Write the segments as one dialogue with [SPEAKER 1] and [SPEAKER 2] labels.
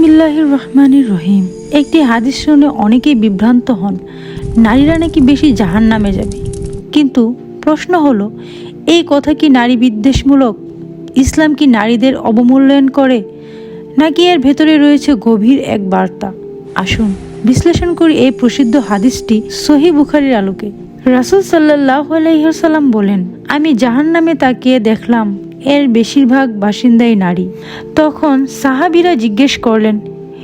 [SPEAKER 1] বিসমিল্লাহির রহমানির রহিম। একটি হাদিস শুনে অনেকেই বিভ্রান্ত হন, নারীরা নাকি বেশি জাহান নামে যাবে। কিন্তু প্রশ্ন হলো, এই কথা কি নারী বিদ্বেষমূলক? ইসলাম কি নারীদের অবমূল্যায়ন করে? নাকি এর ভেতরে রয়েছে গভীর এক বার্তা? আসুন বিশ্লেষণ করি এই প্রসিদ্ধ হাদিসটি সহি বুখারির আলোকে। রাসুল সাল্লাহ আলাইসাল্লাম বলেন, আমি জাহান নামে তাকিয়ে দেখলাম এর বেশিরভাগ বাসিন্দাই নারী। তখন সাহাবিরা জিজ্ঞেস করলেন,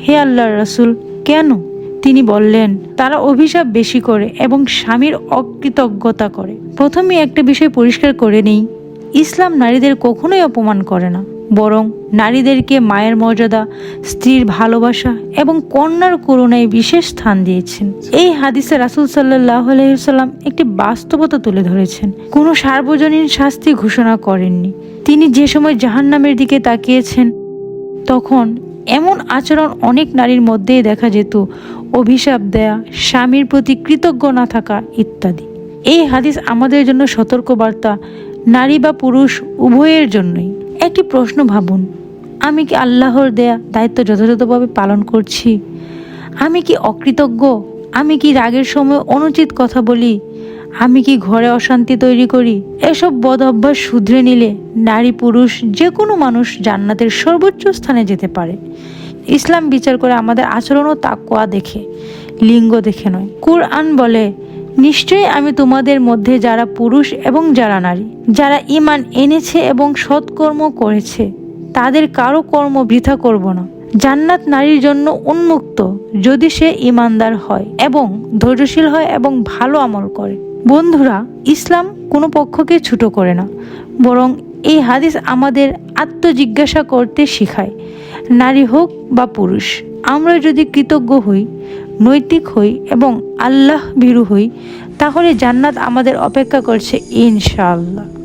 [SPEAKER 1] হে আল্লাহ রাসুল, কেন? তিনি বললেন, তারা অভিশাপ বেশি করে এবং স্বামীর অকৃতজ্ঞতা করে। প্রথমে একটা বিষয় পরিষ্কার করে নেই। ইসলাম নারীদের কখনোই অপমান করে না, বরং নারীদেরকে মায়ের মর্যাদা, স্ত্রীর ভালোবাসা এবং কন্যার করুণায় বিশেষ স্থান দিয়েছেন। এই হাদিসে রাসুল সাল্লাহ আলহিসাল্লাম একটি বাস্তবতা তুলে ধরেছেন। কোনো সার্বজনীন শাস্তি ঘোষণা করেননি। তিনি যে সময় জাহান্নামের দিকে তাকিয়েছেন, তখন এমন আচরণ অনেক নারীর মধ্যেই দেখা যেত, অভিশাপ দেয়া, স্বামীর প্রতি কৃতজ্ঞ না থাকা ইত্যাদি। এই হাদিস আমাদের জন্য সতর্কবার্তা নারী বা পুরুষ উভয়ের জন্যই। একটি প্রশ্ন ভাবুন, আমি কি আল্লাহর দেয়া দায়িত্ব যথাযথভাবে পালন করছি? আমি কি অকৃতজ্ঞ? আমি কি রাগের সময় অনুচিত কথা বলি? আমি কি ঘরে অশান্তি তৈরি করি? এসব বদ অভ্যাস শুধরে নিলে নারী পুরুষ যে কোনো মানুষ জান্নাতের সর্বোচ্চ স্থানে যেতে পারে। ইসলাম বিচার করে আমাদের আচরণ ও তাকুয়া দেখে, লিঙ্গ দেখে নয়। কুরআন বলে নিশ্চয়ই আমি তোমাদের মধ্যে যারা পুরুষ এবং যারা নারী, যারা ইমান এনেছে এবং সৎকর্ম করেছে, তাদের কারও কর্ম বৃথা করব না। জান্নাত নারীর জন্য উন্মুক্ত যদি সে ইমানদার হয় এবং ধৈর্যশীল হয় এবং ভালো আমল করে। বন্ধুরা, ইসলাম কোনো পক্ষকে ছোট করে না, বরং এই হাদিস আমাদের আত্মজিজ্ঞাসা করতে শেখায়, নারী হোক বা পুরুষ। আমরা যদি কৃতজ্ঞ হই নৈতিক হই এবং আল্লাহ ভীরু হই তাহলে জান্নাত আমাদের অপেক্ষা করছে ইনশাআল্লাহ।